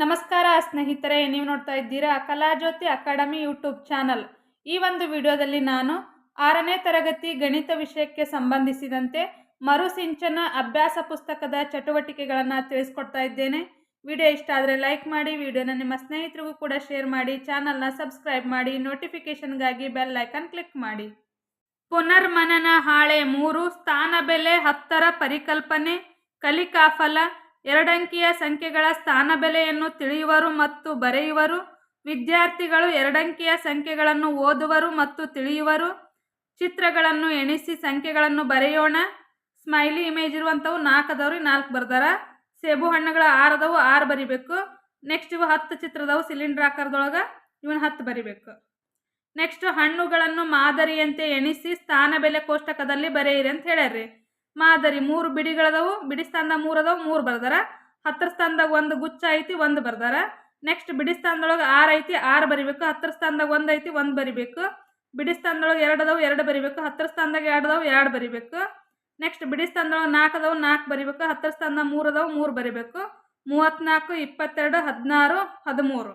ನಮಸ್ಕಾರ ಸ್ನೇಹಿತರೆ, ನೀವು ನೋಡ್ತಾ ಇದ್ದೀರಾ ಕಲಾಜ್ಯೋತಿ ಅಕಾಡೆಮಿ ಯೂಟ್ಯೂಬ್ ಚಾನಲ್. ಈ ಒಂದು ವಿಡಿಯೋದಲ್ಲಿ ನಾನು ಆರನೇ ತರಗತಿ ಗಣಿತ ವಿಷಯಕ್ಕೆ ಸಂಬಂಧಿಸಿದಂತೆ ಮರುಸಿಂಚನ ಅಭ್ಯಾಸ ಪುಸ್ತಕದ ಚಟುವಟಿಕೆಗಳನ್ನು ತಿಳಿಸ್ಕೊಡ್ತಾ ಇದ್ದೇನೆ. ವಿಡಿಯೋ ಇಷ್ಟ ಆದರೆ ಲೈಕ್ ಮಾಡಿ, ವಿಡಿಯೋನ ನಿಮ್ಮ ಸ್ನೇಹಿತರಿಗೂ ಕೂಡ ಶೇರ್ ಮಾಡಿ, ಚಾನಲ್ನ ಸಬ್ಸ್ಕ್ರೈಬ್ ಮಾಡಿ, ನೋಟಿಫಿಕೇಷನ್ಗಾಗಿ ಬೆಲ್ ಐಕನ್ ಕ್ಲಿಕ್ ಮಾಡಿ. ಪುನರ್ಮನನ ಹಾಳೆ ಮೂರು, ಸ್ಥಾನ ಬೆಲೆ ಹತ್ತರ ಪರಿಕಲ್ಪನೆ, ಕಲಿಕಾಫಲ ಎರಡಂಕಿಯ ಸಂಖ್ಯೆಗಳ ಸ್ಥಾನ ಬೆಲೆಯನ್ನು ತಿಳಿಯುವರು ಮತ್ತು ಬರೆಯುವರು. ವಿದ್ಯಾರ್ಥಿಗಳು ಎರಡಂಕಿಯ ಸಂಖ್ಯೆಗಳನ್ನು ಓದುವರು ಮತ್ತು ತಿಳಿಯುವರು. ಚಿತ್ರಗಳನ್ನು ಎಣಿಸಿ ಸಂಖ್ಯೆಗಳನ್ನು ಬರೆಯೋಣ. ಸ್ಮೈಲಿ ಇಮೇಜ್ ಇರುವಂಥವು ನಾಲ್ಕದವ್ರು, ನಾಲ್ಕು ಬರ್ದಾರ. ಸೇಬು ಹಣ್ಣುಗಳ ಆರದವು, ಆರು ಬರಿಬೇಕು. ನೆಕ್ಸ್ಟ್ ಇವು ಹತ್ತು ಚಿತ್ರದವು ಸಿಲಿಂಡರ್ ಆಕಾರದೊಳಗೆ, ಇವನ್ ಹತ್ತು ಬರಿಬೇಕು. ನೆಕ್ಸ್ಟ್ ಹಣ್ಣುಗಳನ್ನು ಮಾದರಿಯಂತೆ ಎಣಿಸಿ ಸ್ಥಾನ ಬೆಲೆ ಕೋಷ್ಟಕದಲ್ಲಿ ಬರೆಯಿರಿ ಅಂತ ಹೇಳ್ಯಾರ್ರಿ. ಮಾದರಿ ಮೂರು ಬಿಡಿಗಳದವು, ಬಿಡಿ ಸ್ಥಾನದಾಗ ಮೂರು ಅದಾವು, ಮೂರು ಬರ್ದಾರ. ಹತ್ತರ ಸ್ಥಾನದಾಗ ಒಂದು ಗುಚ್ಚ ಐತಿ, ಒಂದು ಬರ್ದಾರ. ನೆಕ್ಸ್ಟ್ ಬಿಡಿ ಸ್ಥಾನದೊಳಗೆ ಆರು ಐತಿ, ಆರು ಬರಿಬೇಕು. ಹತ್ತರ ಸ್ಥಾನದಾಗ ಒಂದು ಐತಿ, ಒಂದು ಬರಿಬೇಕು. ಬಿಡಿ ಸ್ಥಾನದೊಳಗೆ ಎರಡು ಅದಾವು, ಎರಡು ಬರಿಬೇಕು. ಹತ್ತರ ಸ್ಥಾನದಾಗ ಎರಡು ಅದಾವು, ಎರಡು ಬರಿಬೇಕು. ನೆಕ್ಸ್ಟ್ ಬಿಡಿ ಸ್ಥಾನದೊಳಗೆ ನಾಲ್ಕು ಅದಾವು, ನಾಲ್ಕು ಬರಿಬೇಕು. ಹತ್ತರ ಸ್ಥಾನದಾಗ ಮೂರು ಅದಾವು, ಮೂರು ಬರಿಬೇಕು. ಮೂವತ್ತ್ನಾಲ್ಕು ಇಪ್ಪತ್ತೆರಡು, ಹದಿನಾರು, ಹದಿಮೂರು.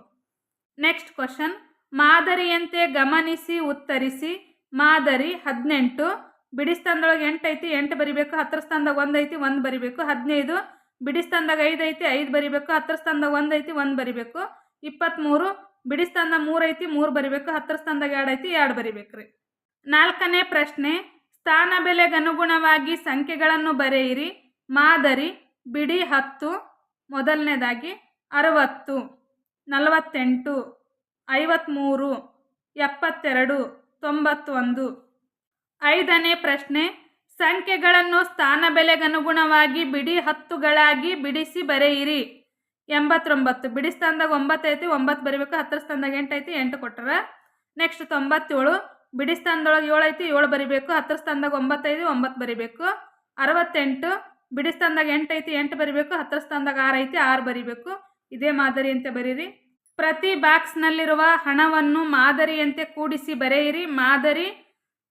ನೆಕ್ಸ್ಟ್ ಕ್ವಶನ್ ಮಾದರಿಯಂತೆ ಗಮನಿಸಿ, ಉತ್ತರಿಸಿ. ಮಾದರಿ ಹದಿನೆಂಟು ಬಿಡಿ ಸ್ಥಾನದೊಳಗೆ ಎಂಟು ಐತಿ, ಎಂಟು ಬರಿಬೇಕು, ಹತ್ತರ ಸ್ಥಾನದಾಗ ಒಂದು ಐತಿ, ಒಂದು ಬರಿಬೇಕು. ಹದಿನೈದು, ಬಿಡಿ ಸ್ಥಾನದಾಗ ಐದು ಐತಿ, ಐದು ಬರಿಬೇಕು. ಹತ್ತರ ಸ್ಥಾನದಾಗ ಒಂದು ಐತಿ, ಒಂದು ಬರಿಬೇಕು. ಇಪ್ಪತ್ತ್ಮೂರು ಬಿಡಿ ಸ್ಥಾನದಾಗ ಮೂರು ಐತಿ, ಮೂರು ಬರಿಬೇಕು. ಹತ್ತರ ಸ್ಥಾನದಾಗ ಎರಡು ಐತಿ, ಎರಡು ಬರಿಬೇಕು ರೀ ನಾಲ್ಕನೇ ಪ್ರಶ್ನೆ, ಸ್ಥಾನ ಬೆಲೆಗನುಗುಣವಾಗಿ ಸಂಖ್ಯೆಗಳನ್ನು ಬರೆಯಿರಿ. ಮಾದರಿ, ಬಿಡಿ ಹತ್ತು, ಮೊದಲನೇದಾಗಿ ಅರವತ್ತು, ನಲವತ್ತೆಂಟು ಐವತ್ತ್ಮೂರು ಎಪ್ಪತ್ತೆರಡು, ತೊಂಬತ್ತೊಂದು. ಐದನೇ ಪ್ರಶ್ನೆ, ಸಂಖ್ಯೆಗಳನ್ನು ಸ್ಥಾನ ಬೆಲೆಗನುಗುಣವಾಗಿ ಬಿಡಿ ಹತ್ತುಗಳಾಗಿ ಬಿಡಿಸಿ ಬರೆಯಿರಿ. ಎಂಬತ್ತೊಂಬತ್ತು, ಬಿಡಿ ಸ್ಥಾನದಾಗ ಒಂಬತ್ತು ಐತಿ, ಒಂಬತ್ತು ಬರಿಬೇಕು, ಹತ್ತರ ಸ್ಥಾನದಾಗ ಎಂಟು ಐತಿ, ಎಂಟು ಕೊಟ್ಟರ ನೆಕ್ಸ್ಟ್ ತೊಂಬತ್ತೇಳು, ಬಿಡಿ ಸ್ಥಾನದೊಳಗೆ ಏಳು ಐತಿ, ಏಳು ಬರಿಬೇಕು, ಹತ್ತರ ಸ್ಥಾನದಾಗ ಒಂಬತ್ತೈದು ಒಂಬತ್ತು ಬರಿಬೇಕು. ಅರವತ್ತೆಂಟು, ಬಿಡಿ ಸ್ಥಾನದಾಗ ಎಂಟು ಐತಿ, ಎಂಟು ಬರಿಬೇಕು, ಹತ್ತರ ಸ್ಥಾನದಾಗ ಆರು ಐತಿ, ಆರು ಬರಿಬೇಕು. ಇದೇ ಮಾದರಿಯಂತೆ ಬರೀರಿ. ಪ್ರತಿ ಬಾಕ್ಸ್ನಲ್ಲಿರುವ ಹಣವನ್ನು ಮಾದರಿಯಂತೆ ಕೂಡಿಸಿ ಬರೆಯಿರಿ. ಮಾದರಿ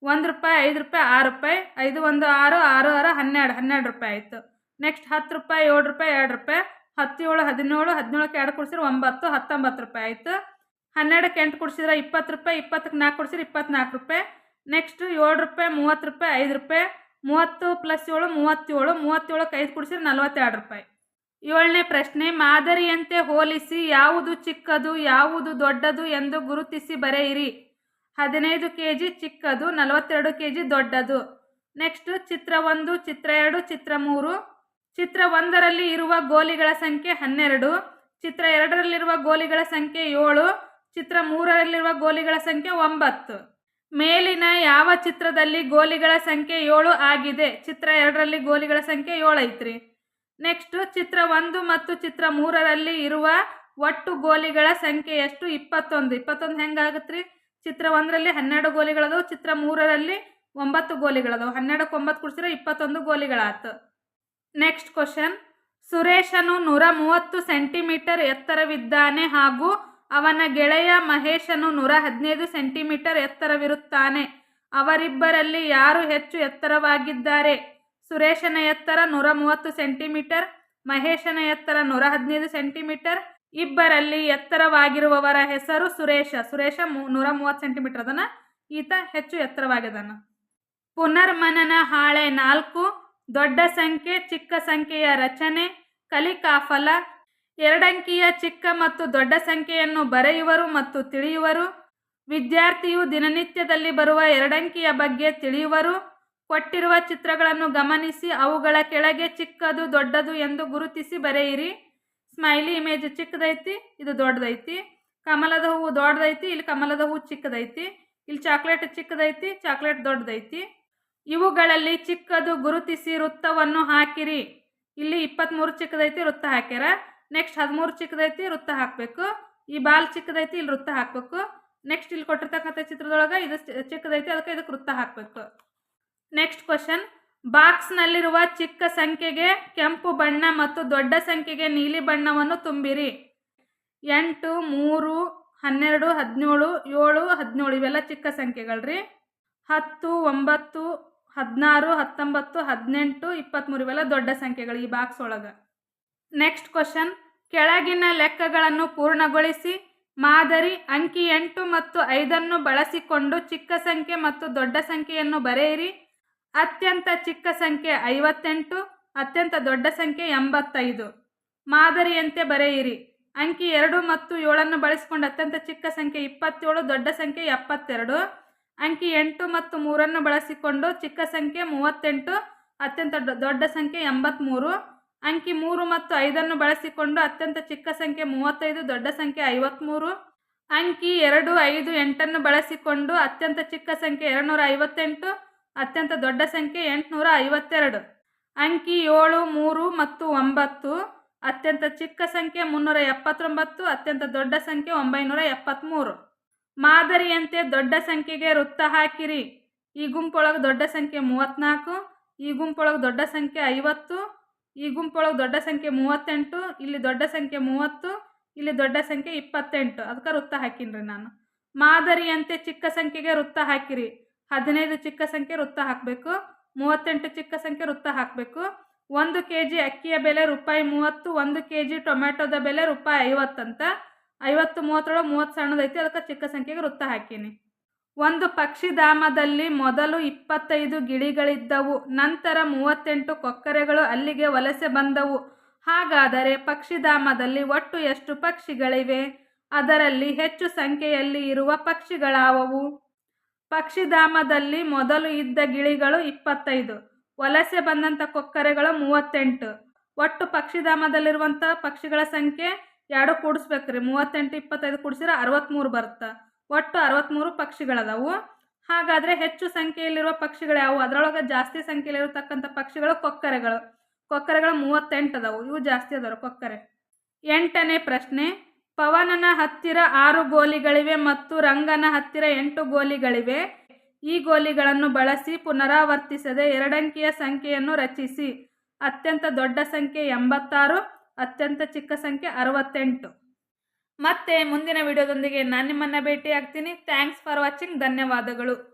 ಒಂದು ರೂಪಾಯಿ, ಐದು ರೂಪಾಯಿ, ಆರು ರೂಪಾಯಿ, ಐದು, ಒಂದು, ಆರು ಆರು ಆರು, ಹನ್ನೆರಡು ಹನ್ನೆರಡು ರೂಪಾಯಿ ಆಯಿತು. ನೆಕ್ಸ್ಟ್ ಹತ್ತು ರೂಪಾಯಿ, ಏಳು ರೂಪಾಯಿ, ಎರಡು ರೂಪಾಯಿ, ಹತ್ತೇಳು, ಹದಿನೇಳು, ಹದಿನೇಳಕ್ಕೆ ಎರಡು ಕೊಡ್ಸಿದ್ರೆ ಒಂಬತ್ತು, ಹತ್ತೊಂಬತ್ತು ರೂಪಾಯಿ ಆಯಿತು. ಹನ್ನೆರಡಕ್ಕೆ ಎಂಟು ಕೊಡ್ಸಿದ್ರೆ ಇಪ್ಪತ್ತು ರೂಪಾಯಿ, ಇಪ್ಪತ್ತಕ್ಕೆ ನಾಲ್ಕು ಕೊಡ್ಸಿದ್ರೆ ಇಪ್ಪತ್ನಾಲ್ಕು ರೂಪಾಯಿ. ನೆಕ್ಸ್ಟ್ ಏಳು ರೂಪಾಯಿ, ಮೂವತ್ತು ರೂಪಾಯಿ, ಐದು ರೂಪಾಯಿ. ಮೂವತ್ತು ಪ್ಲಸ್ ಏಳು, ಮೂವತ್ತೇಳು, ಮೂವತ್ತೇಳಕ್ಕೆ ಐದು ಕೊಡ್ಸಿದ್ರೆ ನಲ್ವತ್ತೆರಡು ರೂಪಾಯಿ. ಏಳನೇ ಪ್ರಶ್ನೆ, ಮಾದರಿಯಂತೆ ಹೋಲಿಸಿ ಯಾವುದು ಚಿಕ್ಕದು, ಯಾವುದು ದೊಡ್ಡದು ಎಂದು ಗುರುತಿಸಿ ಬರೆಯಿರಿ. ಹದಿನೈದು ಕೆ ಜಿ ಚಿಕ್ಕದು, ನಲವತ್ತೆರಡು ಕೆ ಜಿ ದೊಡ್ಡದು. ನೆಕ್ಸ್ಟ್ ಚಿತ್ರ ಒಂದು, ಚಿತ್ರ ಎರಡು, ಚಿತ್ರ ಮೂರು. ಚಿತ್ರ ಒಂದರಲ್ಲಿ ಇರುವ ಗೋಲಿಗಳ ಸಂಖ್ಯೆ ಹನ್ನೆರಡು. ಚಿತ್ರ ಎರಡರಲ್ಲಿರುವ ಗೋಲಿಗಳ ಸಂಖ್ಯೆ ಏಳು. ಚಿತ್ರ ಮೂರರಲ್ಲಿರುವ ಗೋಲಿಗಳ ಸಂಖ್ಯೆ ಒಂಬತ್ತು. ಮೇಲಿನ ಯಾವ ಚಿತ್ರದಲ್ಲಿ ಗೋಲಿಗಳ ಸಂಖ್ಯೆ ಏಳು ಆಗಿದೆ? ಚಿತ್ರ ಎರಡರಲ್ಲಿ ಗೋಲಿಗಳ ಸಂಖ್ಯೆ ಏಳು ಐತ್ರಿ. ನೆಕ್ಸ್ಟ್ ಚಿತ್ರ ಒಂದು ಮತ್ತು ಚಿತ್ರ ಮೂರರಲ್ಲಿ ಇರುವ ಒಟ್ಟು ಗೋಲಿಗಳ ಸಂಖ್ಯೆ ಎಷ್ಟು? ಇಪ್ಪತ್ತೊಂದು. ಇಪ್ಪತ್ತೊಂದು ಹೆಂಗಾಗತ್ರಿ? ಚಿತ್ರ ಒಂದರಲ್ಲಿ ಹನ್ನೆರಡು ಗೋಲಿಗಳದವು, ಚಿತ್ರ ಮೂರರಲ್ಲಿ ಒಂಬತ್ತು ಗೋಲಿಗಳದವು. ಹನ್ನೆರಡಕ್ಕೆ ಒಂಬತ್ತು ಕುಡಿಸಿದ್ರೆ ಇಪ್ಪತ್ತೊಂದು ಗೋಲಿಗಳಾತು ನೆಕ್ಸ್ಟ್ ಕ್ವಶನ್ ಸುರೇಶನು ನೂರ ಮೂವತ್ತು ಸೆಂಟಿಮೀಟರ್ ಎತ್ತರವಿದ್ದಾನೆ ಹಾಗೂ ಅವನ ಗೆಳೆಯ ಮಹೇಶನು ನೂರ ಹದಿನೈದು ಸೆಂಟಿಮೀಟರ್ ಎತ್ತರವಿರುತ್ತಾನೆ. ಅವರಿಬ್ಬರಲ್ಲಿ ಯಾರು ಹೆಚ್ಚು ಎತ್ತರವಾಗಿದ್ದಾರೆ? ಸುರೇಶನ ಎತ್ತರ ನೂರ ಮೂವತ್ತು ಸೆಂಟಿಮೀಟರ್, ಮಹೇಶನ ಎತ್ತರ ನೂರ ಹದಿನೈದು ಸೆಂಟಿಮೀಟರ್ ಇಬ್ಬರಲ್ಲಿ ಎತ್ತರವಾಗಿರುವವರ ಹೆಸರು ಸುರೇಶ. ಸುರೇಶ ಮೂ, ನೂರ ಮೂವತ್ತು ಸೆಂಟಿಮೀಟರ್ ಅದನ? ಈತ ಹೆಚ್ಚು ಎತ್ತರವಾಗಿದ್ದಾನ. ಪುನರ್ಮನನ ಹಾಳೆ ನಾಲ್ಕು. ದೊಡ್ಡ ಸಂಖ್ಯೆ, ಚಿಕ್ಕ ಸಂಖ್ಯೆಯ ರಚನೆ, ಕಲಿಕಾಫಲ. ಎರಡಂಕಿಯ ಚಿಕ್ಕ ಮತ್ತು ದೊಡ್ಡ ಸಂಖ್ಯೆಯನ್ನು ಬರೆಯುವರು ಮತ್ತು ತಿಳಿಯುವರು. ವಿದ್ಯಾರ್ಥಿಯು ದಿನನಿತ್ಯದಲ್ಲಿ ಬರುವ ಎರಡಂಕಿಯ ಬಗ್ಗೆ ತಿಳಿಯುವರು. ಕೊಟ್ಟಿರುವ ಚಿತ್ರಗಳನ್ನು ಗಮನಿಸಿ, ಅವುಗಳ ಕೆಳಗೆ ಚಿಕ್ಕದು ದೊಡ್ಡದು ಎಂದು ಗುರುತಿಸಿ ಬರೆಯಿರಿ. ಸ್ಮೈಲಿ ಇಮೇಜ್ ಚಿಕ್ಕದೈತಿ, ಇದು ದೊಡ್ಡದೈತಿ. ಕಮಲದ ಹೂವು ದೊಡ್ಡದೈತಿ, ಇಲ್ಲಿ ಕಮಲದ ಹೂವು ಚಿಕ್ಕದೈತಿ. ಇಲ್ಲಿ ಚಾಕ್ಲೇಟ್ ಚಿಕ್ಕದೈತಿ ಚಾಕ್ಲೇಟ್ ದೊಡ್ಡದೈತಿ. ಇವುಗಳಲ್ಲಿ ಚಿಕ್ಕದು ಗುರುತಿಸಿ ವೃತ್ತವನ್ನು ಹಾಕಿರಿ. ಇಲ್ಲಿ ಇಪ್ಪತ್ತ್ಮೂರು ಚಿಕ್ಕದೈತಿ, ವೃತ್ತ ಹಾಕ್ಯಾರ. ನೆಕ್ಸ್ಟ್ ಹದಿಮೂರು ಚಿಕ್ಕದೈತಿ, ವೃತ್ತ ಹಾಕಬೇಕು. ಈ ಬಾಲ್ ಚಿಕ್ಕದೈತಿ, ಇಲ್ಲಿ ವೃತ್ತ ಹಾಕಬೇಕು. ನೆಕ್ಸ್ಟ್ ಇಲ್ಲಿ ಕೊಟ್ಟಿರ್ತಕ್ಕಂಥ ಚಿತ್ರದೊಳಗೆ ಇದು ಚಿಕ್ಕದೈತಿ, ಅದಕ್ಕೆ ಇದಕ್ಕೆ ವೃತ್ತ ಹಾಕಬೇಕು. ನೆಕ್ಸ್ಟ್ ಕ್ವಶನ್ ಬಾಕ್ಸ್ನಲ್ಲಿರುವ ಚಿಕ್ಕ ಸಂಖ್ಯೆಗೆ ಕೆಂಪು ಬಣ್ಣ ಮತ್ತು ದೊಡ್ಡ ಸಂಖ್ಯೆಗೆ ನೀಲಿ ಬಣ್ಣವನ್ನು ತುಂಬಿರಿ. ಎಂಟು, ಮೂರು, ಹನ್ನೆರಡು, ಹದಿನೇಳು, ಏಳು, ಹದಿನೇಳು ಇವೆಲ್ಲ ಚಿಕ್ಕ ಸಂಖ್ಯೆಗಳ್ರಿ. ಹತ್ತು, ಒಂಬತ್ತು, ಹದಿನಾರು, ಹತ್ತೊಂಬತ್ತು, ಹದಿನೆಂಟು, ಇಪ್ಪತ್ತ್ಮೂರು ಇವೆಲ್ಲ ದೊಡ್ಡ ಸಂಖ್ಯೆಗಳು ಈ ಬಾಕ್ಸ್ ಒಳಗೆ. ನೆಕ್ಸ್ಟ್ ಕ್ವಶನ್, ಕೆಳಗಿನ ಲೆಕ್ಕಗಳನ್ನು ಪೂರ್ಣಗೊಳಿಸಿ, ಮಾದರಿ ಅಂಕಿ ಎಂಟು ಮತ್ತು ಐದನ್ನು ಬಳಸಿಕೊಂಡು ಚಿಕ್ಕ ಸಂಖ್ಯೆ ಮತ್ತು ದೊಡ್ಡ ಸಂಖ್ಯೆಯನ್ನು ಬರೆಯಿರಿ. ಅತ್ಯಂತ ಚಿಕ್ಕ ಸಂಖ್ಯೆ ಐವತ್ತೆಂಟು, ಅತ್ಯಂತ ದೊಡ್ಡ ಸಂಖ್ಯೆ ಎಂಬತ್ತೈದು. ಮಾದರಿಯಂತೆ ಬರೆಯಿರಿ. ಅಂಕಿ ಎರಡು ಮತ್ತು ಏಳನ್ನು ಬಳಸಿಕೊಂಡು ಅತ್ಯಂತ ಚಿಕ್ಕ ಸಂಖ್ಯೆ ಇಪ್ಪತ್ತೇಳು, ದೊಡ್ಡ ಸಂಖ್ಯೆ ಎಪ್ಪತ್ತೆರಡು. ಅಂಕಿ ಎಂಟು ಮತ್ತು ಮೂರನ್ನು ಬಳಸಿಕೊಂಡು ಚಿಕ್ಕ ಸಂಖ್ಯೆ ಮೂವತ್ತೆಂಟು, ಅತ್ಯಂತ ದೊಡ್ಡ ಸಂಖ್ಯೆ ಎಂಬತ್ತ್ಮೂರು ಅಂಕಿ ಮೂರು ಮತ್ತು ಐದನ್ನು ಬಳಸಿಕೊಂಡು ಅತ್ಯಂತ ಚಿಕ್ಕ ಸಂಖ್ಯೆ ಮೂವತ್ತೈದು, ದೊಡ್ಡ ಸಂಖ್ಯೆ ಐವತ್ತ್ಮೂರು ಅಂಕಿ ಎರಡು, ಐದು, ಎಂಟನ್ನು ಬಳಸಿಕೊಂಡು ಅತ್ಯಂತ ಚಿಕ್ಕ ಸಂಖ್ಯೆ ಎರಡುನೂರ ಐವತ್ತೆಂಟು ಅತ್ಯಂತ ದೊಡ್ಡ ಸಂಖ್ಯೆ ಎಂಟುನೂರ ಐವತ್ತೆರಡು. ಅಂಕಿ ಏಳು, ಮೂರು ಮತ್ತು ಒಂಬತ್ತು, ಅತ್ಯಂತ ಚಿಕ್ಕ ಸಂಖ್ಯೆ ಮುನ್ನೂರ ಎಪ್ಪತ್ತೊಂಬತ್ತು, ಅತ್ಯಂತ ದೊಡ್ಡ ಸಂಖ್ಯೆ ಒಂಬೈನೂರ ಎಪ್ಪತ್ತ್ಮೂರು ಮಾದರಿಯಂತೆ ದೊಡ್ಡ ಸಂಖ್ಯೆಗೆ ವೃತ್ತ ಹಾಕಿರಿ. ಈ ಗುಂಪೊಳಗೆ ದೊಡ್ಡ ಸಂಖ್ಯೆ ಮೂವತ್ತ್ನಾಲ್ಕು, ಈ ಗುಂಪೊಳಗೆ ದೊಡ್ಡ ಸಂಖ್ಯೆ ಐವತ್ತು, ಈ ಗುಂಪೊಳಗೆ ದೊಡ್ಡ ಸಂಖ್ಯೆ ಮೂವತ್ತೆಂಟು, ಇಲ್ಲಿ ದೊಡ್ಡ ಸಂಖ್ಯೆ ಮೂವತ್ತು, ಇಲ್ಲಿ ದೊಡ್ಡ ಸಂಖ್ಯೆ ಇಪ್ಪತ್ತೆಂಟು. ಅದಕ್ಕೆ ವೃತ್ತ ಹಾಕಿನ್ರಿ ನಾನು. ಮಾದರಿಯಂತೆ ಚಿಕ್ಕ ಸಂಖ್ಯೆಗೆ ವೃತ್ತ ಹಾಕಿರಿ. ಹದಿನೈದು ಚಿಕ್ಕ ಸಂಖ್ಯೆ ವೃತ್ತ ಹಾಕಬೇಕು, ಮೂವತ್ತೆಂಟು ಚಿಕ್ಕ ಸಂಖ್ಯೆ ವೃತ್ತ ಹಾಕಬೇಕು. ಒಂದು ಕೆ ಜಿ ಅಕ್ಕಿಯ ಬೆಲೆ ರೂಪಾಯಿ ಮೂವತ್ತು, ಒಂದು ಕೆ ಜಿ ಟೊಮೆಟೊದ ಬೆಲೆ ರೂಪಾಯಿ ಐವತ್ತಂತ ಐವತ್ತು, ಮೂವತ್ತರೊಳಗೆ ಮೂವತ್ತು ಸಣ್ಣದೈತಿ ಅದಕ್ಕೆ ಚಿಕ್ಕ ಸಂಖ್ಯೆಗೆ ವೃತ್ತ ಹಾಕೀನಿ. ಒಂದು ಪಕ್ಷಿಧಾಮದಲ್ಲಿ ಮೊದಲು ಇಪ್ಪತ್ತೈದು ಗಿಳಿಗಳಿದ್ದವು, ನಂತರ ಮೂವತ್ತೆಂಟು ಕೊಕ್ಕರೆಗಳು ಅಲ್ಲಿಗೆ ವಲಸೆ ಬಂದವು. ಹಾಗಾದರೆ ಪಕ್ಷಿಧಾಮದಲ್ಲಿ ಒಟ್ಟು ಎಷ್ಟು ಪಕ್ಷಿಗಳಿವೆ? ಅದರಲ್ಲಿ ಹೆಚ್ಚು ಸಂಖ್ಯೆಯಲ್ಲಿ ಇರುವ ಪಕ್ಷಿಗಳಾವವು? ಪಕ್ಷಿಧಾಮದಲ್ಲಿ ಮೊದಲು ಇದ್ದ ಗಿಳಿಗಳು ಇಪ್ಪತ್ತೈದು, ವಲಸೆ ಬಂದಂಥ ಕೊಕ್ಕರೆಗಳು ಮೂವತ್ತೆಂಟು. ಒಟ್ಟು ಪಕ್ಷಿಧಾಮದಲ್ಲಿರುವಂಥ ಪಕ್ಷಿಗಳ ಸಂಖ್ಯೆ ಎರಡು ಕೂಡಿಸ್ಬೇಕ್ರಿ. ಮೂವತ್ತೆಂಟು, ಇಪ್ಪತ್ತೈದು ಕೂಡಿಸಿದ್ರೆ ಅರವತ್ತ್ಮೂರು ಬರುತ್ತೆ. ಒಟ್ಟು ಅರವತ್ತ್ಮೂರು ಪಕ್ಷಿಗಳದಾವು. ಹಾಗಾದರೆ ಹೆಚ್ಚು ಸಂಖ್ಯೆಯಲ್ಲಿರುವ ಪಕ್ಷಿಗಳು ಯಾವುವು? ಅದರೊಳಗೆ ಜಾಸ್ತಿ ಸಂಖ್ಯೆಯಲ್ಲಿರತಕ್ಕಂಥ ಪಕ್ಷಿಗಳು ಕೊಕ್ಕರೆಗಳು. ಕೊಕ್ಕರೆಗಳು ಮೂವತ್ತೆಂಟು ಅದಾವು. ಇವು ಜಾಸ್ತಿ ಅದಾವೆ ಕೊಕ್ಕರೆ. ಎಂಟನೇ ಪ್ರಶ್ನೆ. ಪವನನ ಹತ್ತಿರ ಆರು ಗೋಲಿಗಳಿವೆ ಮತ್ತು ರಂಗನ ಹತ್ತಿರ ಎಂಟು ಗೋಲಿಗಳಿವೆ. ಈ ಗೋಲಿಗಳನ್ನು ಬಳಸಿ ಪುನರಾವರ್ತಿಸದೆ ಎರಡಂಕಿಯ ಸಂಖ್ಯೆಯನ್ನು ರಚಿಸಿ. ಅತ್ಯಂತ ದೊಡ್ಡ ಸಂಖ್ಯೆ ಎಂಬತ್ತಾರು, ಅತ್ಯಂತ ಚಿಕ್ಕ ಸಂಖ್ಯೆ ಅರವತ್ತೆಂಟು. ಮತ್ತೆ ಮುಂದಿನ ವಿಡಿಯೋದೊಂದಿಗೆ ನಾನು ನಿಮ್ಮನ್ನು ಭೇಟಿ ಆಗ್ತೀನಿ ಥ್ಯಾಂಕ್ಸ್ ಫಾರ್ ವಾಚಿಂಗ್ ಧನ್ಯವಾದಗಳು.